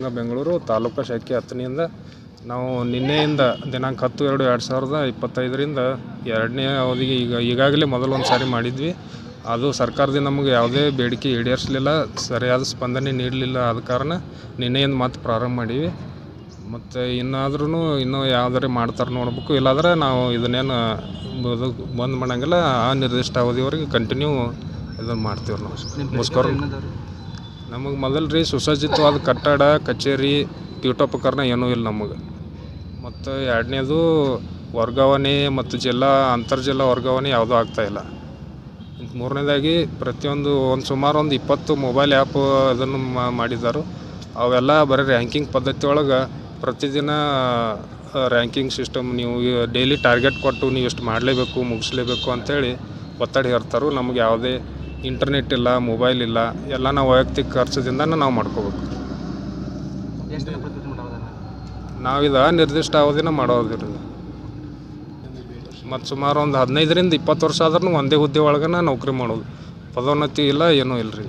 ಈಗ ಬೆಂಗಳೂರು ತಾಲೂಕು ಶಾಖೆ ಹತ್ತನೆಯಿಂದ ನಾವು ನಿನ್ನೆಯಿಂದ ದಿನಾಂಕ ಹತ್ತು ಎರಡು ಎರಡು ಸಾವಿರದ ಇಪ್ಪತ್ತೈದರಿಂದ ಎರಡನೇ ಅವಧಿಗೆ ಈಗ ಈಗಾಗಲೇ ಮೊದಲೊಂದು ಸಾರಿ ಮಾಡಿದ್ವಿ. ಅದು ಸರ್ಕಾರದಿಂದ ನಮಗೆ ಯಾವುದೇ ಬೇಡಿಕೆ ಈಡೇರಿಸಲಿಲ್ಲ ಸರಿಯಾದ ಸ್ಪಂದನೆ ನೀಡಲಿಲ್ಲ ಆದ ಕಾರಣ ನಿನ್ನೆಯಿಂದ ಮತ್ತೆ ಪ್ರಾರಂಭ ಮಾಡೀವಿ ಮತ್ತು ಇನ್ನಾದ್ರೂ ಇನ್ನೂ ಯಾವ್ದಾರು ಮಾಡ್ತಾರೆ ನೋಡ್ಬೇಕು. ಇಲ್ಲಾಂದ್ರೆ ನಾವು ಇದನ್ನೇನು ಇದು ಬಂದ್ ಮಾಡಂಗಿಲ್ಲ ಆ ನಿರ್ದಿಷ್ಟ ಅವಧಿವರೆಗೆ ಕಂಟಿನ್ಯೂ ಇದನ್ನು ಮಾಡ್ತೀವಿ ನಾವು. ಮುಸ್ಕರ ನಮಗೆ ಮೊದಲು ರೀ ಸುಸಜ್ಜಿತವಾದ ಕಟ್ಟಡ ಕಚೇರಿ ಪೀಠೋಪಕರಣ ಏನೂ ಇಲ್ಲ ನಮಗೆ. ಮತ್ತು ಎರಡನೇದು ವರ್ಗಾವಣೆ ಮತ್ತು ಜಿಲ್ಲಾ ಅಂತರ್ಜಿಲ್ಲಾ ವರ್ಗಾವಣೆ ಯಾವುದೂ ಆಗ್ತಾಯಿಲ್ಲ ಮೂರನೇದಾಗಿ ಪ್ರತಿಯೊಂದು ಒಂದು ಸುಮಾರು ಒಂದು ಇಪ್ಪತ್ತು ಮೊಬೈಲ್ ಆ್ಯಪ್ ಅದನ್ನು ಮಾಡಿದ್ದಾರೆ. ಅವೆಲ್ಲ ಬರೀ ರ್ಯಾಂಕಿಂಗ್ ಪದ್ಧತಿ ಒಳಗೆ ಪ್ರತಿದಿನ ರ್ಯಾಂಕಿಂಗ್ ಸಿಸ್ಟಮ್ ನೀವು ಡೈಲಿ ಟಾರ್ಗೆಟ್ ಕೊಟ್ಟು ನೀವು ಎಷ್ಟು ಮಾಡಲೇಬೇಕು ಮುಗಿಸ್ಲೇಬೇಕು ಅಂಥೇಳಿ ಒತ್ತಡ ಹೇರ್ತಾರೆ. ನಮಗೆ ಯಾವುದೇ ಇಂಟರ್ನೆಟ್ ಇಲ್ಲ ಮೊಬೈಲ್ ಇಲ್ಲ ಎಲ್ಲ ನಾವು ವೈಯಕ್ತಿಕ ಖರ್ಚದಿಂದ ನಾವು ಮಾಡ್ಕೋಬೇಕು. ನಾವು ಇದು ನಿರ್ದಿಷ್ಟ ಅವಧಿನ ಮಾಡೋದಿಲ್ಲ ಮತ್ತು ಸುಮಾರು ಒಂದು ಹದಿನೈದರಿಂದ ಇಪ್ಪತ್ತು ವರ್ಷ ಆದ್ರೂ ಒಂದೇ ಹುದ್ದೆ ಒಳಗೆ ನೌಕರಿ ಮಾಡೋದು. ಪದೋನ್ನತಿ ಇಲ್ಲ, ಏನೂ ಇಲ್ಲ ರೀ.